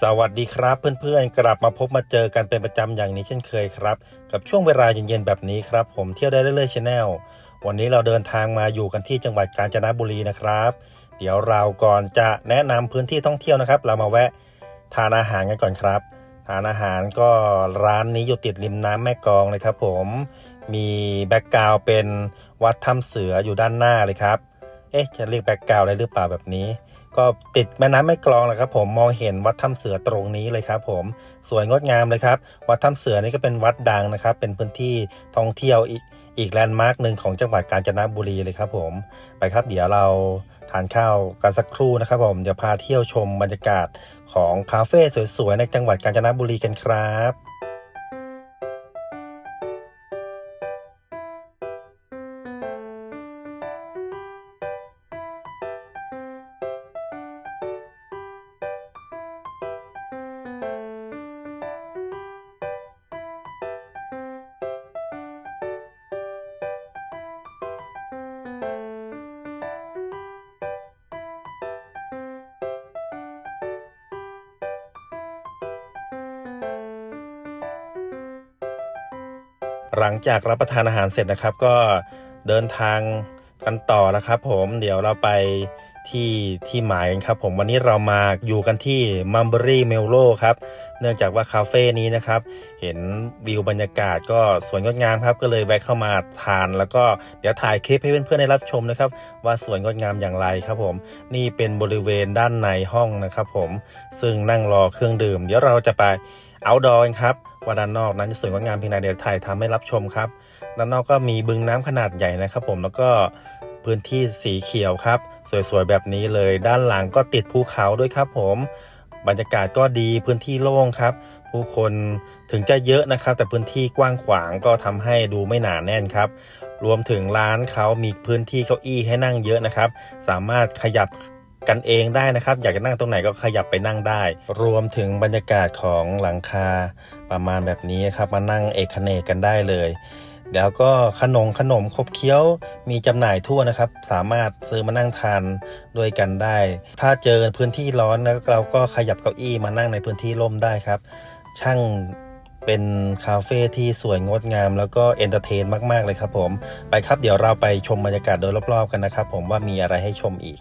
สวัสดีครับเพื่อนๆ กลับมาพบมาเจอกันเป็นประจำอย่างนี้เช่นเคยครับ กับช่วงเวลาเย็นๆแบบนี้ครับ ผมเที่ยวได้เรื่อยๆชาแนลวันนี้เราเดินทางมาอยู่กันที่จังหวัดกาญจนบุรีนะครับ เดี๋ยวเราก่อนจะแนะนำพื้นที่ท่องเที่ยวนะครับ เรามาแวะทานอาหารกันก่อนครับ ทานอาหารก็ร้านนี้อยู่ติดริมน้ำแม่กองเลยครับ ผมมีแบ็กกราวเป็นวัดถ้ำเสืออยู่ด้านหน้าเลยครับ เอ๊ะจะเรียกแบ็กกราวด์ได้หรือเปล่าแบบนี้ ก็ติดแม่น้ำแม่กลองแหละครับ ผมมองเห็นวัดถ้ำเสือตรงนี้เลยครับ ผมสวยงดงามเลยครับ วัดถ้ำเสือนี่ก็เป็นวัดดังนะครับ เป็นพื้นที่ท่องเที่ยวอีกแลนด์มาร์กหนึ่งของจังหวัดกาญจนบุรีเลยครับผมไปครับ เดี๋ยวเราทานข้าวกันสักครู่นะครับผมเดี๋ยวพาเที่ยวชมบรรยากาศของคาเฟ่สวยๆในจังหวัดกาญจนบุรีกันครับ หลังจากรับประทานอาหารเสร็จนะครับ ก็เดินทางกันต่อนะครับผมเดี๋ยวเราไปที่ที่หมายกันครับผมวันนี้เรามาอยู่กันที่มัมเบอรี่เมลโลครับ เนื่องจากว่าคาเฟ่นี้นะครับ เห็นวิวบรรยากาศก็สวยงดงามครับ ก็เลยแวะเข้ามาทาน แล้วก็เดี๋ยวถ่ายคลิปให้เพื่อนๆได้รับชมนะครับ ว่าสวยงดงามอย่างไรครับผม นี่เป็นบริเวณด้านในห้องนะครับผมซึ่งนั่งรอเครื่องดื่ม เดี๋ยวเราจะไป เอาดอกันครับว่าด้านนอกนั้นจะสวยงดงามเพียงใดเดี๋ยวถ่ายทำให้รับชมครับ ด้านนอกก็มีบึงน้ำขนาดใหญ่นะครับ ผมแล้วก็พื้นที่สีเขียวครับ สวยๆแบบนี้เลย ด้านหลังก็ติดภูเขาด้วยครับ ผมบรรยากาศก็ดีพื้นที่โล่งครับ ผู้คนถึงจะเยอะนะครับ แต่พื้นที่กว้างขวางก็ทำให้ดูไม่หนาแน่นครับ รวมถึงร้านเขามีพื้นที่เก้าอี้ให้นั่งเยอะนะครับ สามารถขยับ กันเองได้นะครับ อยากจะนั่งตรงไหนก็ขยับไปนั่งได้ รวมถึงบรรยากาศของหลังคาประมาณแบบนี้ครับมานั่งเอกเนกกันได้เลยเดี๋ยวก็ขนมขนมขบเคี้ยวมีจำหน่ายทั่วนะครับ สามารถซื้อมานั่งทานด้วยกันได้ ถ้าเจอพื้นที่ร้อนแล้วเราก็ขยับเก้าอี้มานั่งในพื้นที่ร่มได้ครับ ช่างเป็นคาเฟ่ที่สวยงดงาม แล้วก็เอนเตอร์เทนมาก ๆ เลยครับผม ไปครับเดี๋ยวเราไปชมบรรยากาศโดยรอบ ๆ กันนะครับ ผมว่ามีอะไรให้ชมอีก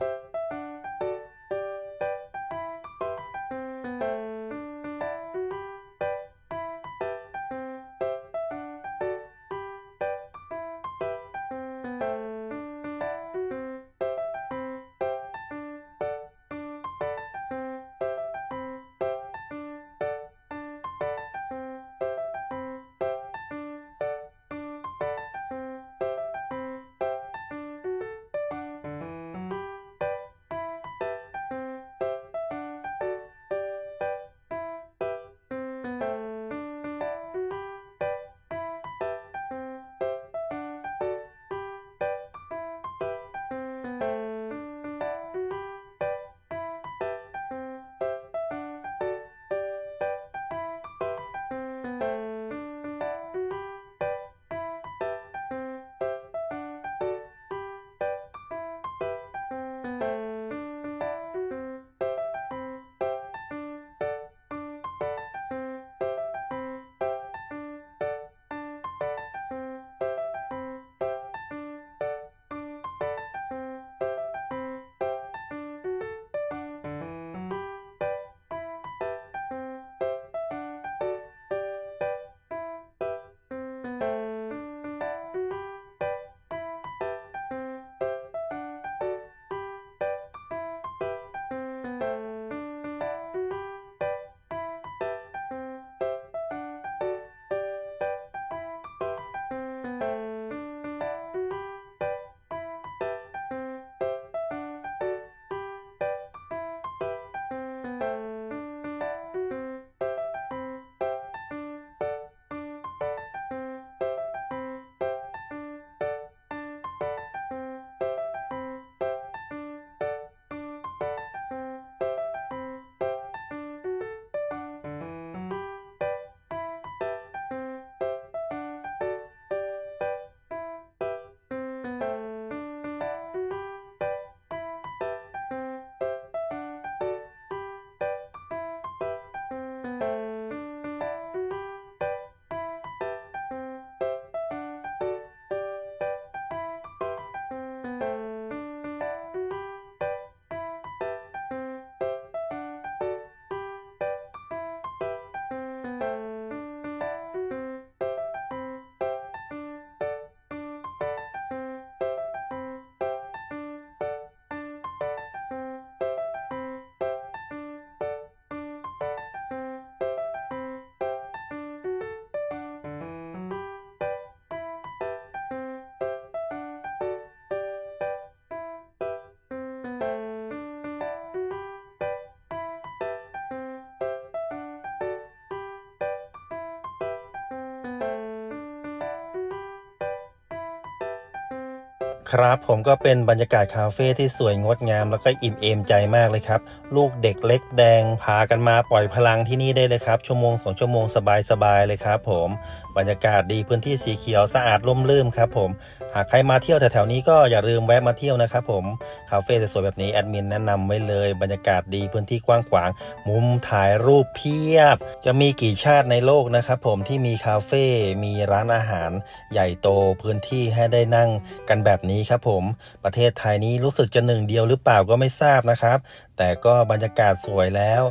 ครับผมก็เป็นบรรยากาศคาเฟ่ที่สวยงดงาม แล้วก็อิ่มเอมใจมากเลยครับ ลูกเด็กเล็กแดงพากันมาปล่อยพลังที่นี่ได้เลยครับ ชั่วโมงสองชั่วโมงสบายๆเลยครับผมบรรยากาศดีพื้นที่สีเขียวสะอาดร่มรื่นครับผมหากใครมาเที่ยวแถวๆนี้ก็อย่าลืมแวะมาเที่ยวนะครับผมคาเฟ่สวยๆแบบนี้แอดมินแนะนำไว้เลย บรรยากาศดีพื้นที่กว้างขวาง มุมถ่ายรูปเพียบ จะมีกี่ชาติในโลกนะครับผมที่มีคาเฟ่มีร้านอาหาร ใหญ่โตพื้นที่ให้ได้นั่งกันแบบนี้ครับผมประเทศไทยนี้รู้สึกจะหนึ่งเดียวหรือเปล่าก็ไม่ทราบนะครับ แต่ก็บรรยากาศสวยแล้ว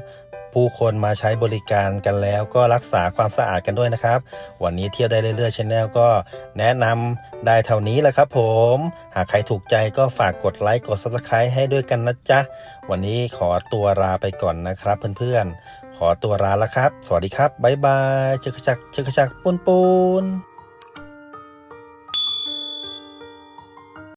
ผู้คนมาใช้บริการกันแล้วก็รักษาความสะอาดกันด้วยนะครับ วันนี้เที่ยวได้เรื่อยๆชแนลก็แนะนำได้เท่านี้แหละครับผม หากใครถูกใจก็ฝากกดไลค์กด subscribe ให้ด้วยกันนะจ๊ะ วันนี้ขอตัวลาไปก่อนนะครับเพื่อนๆขอตัวลาแล้วครับ สวัสดีครับ บ๊ายบายเชกกชักเชกกชักปุนปุน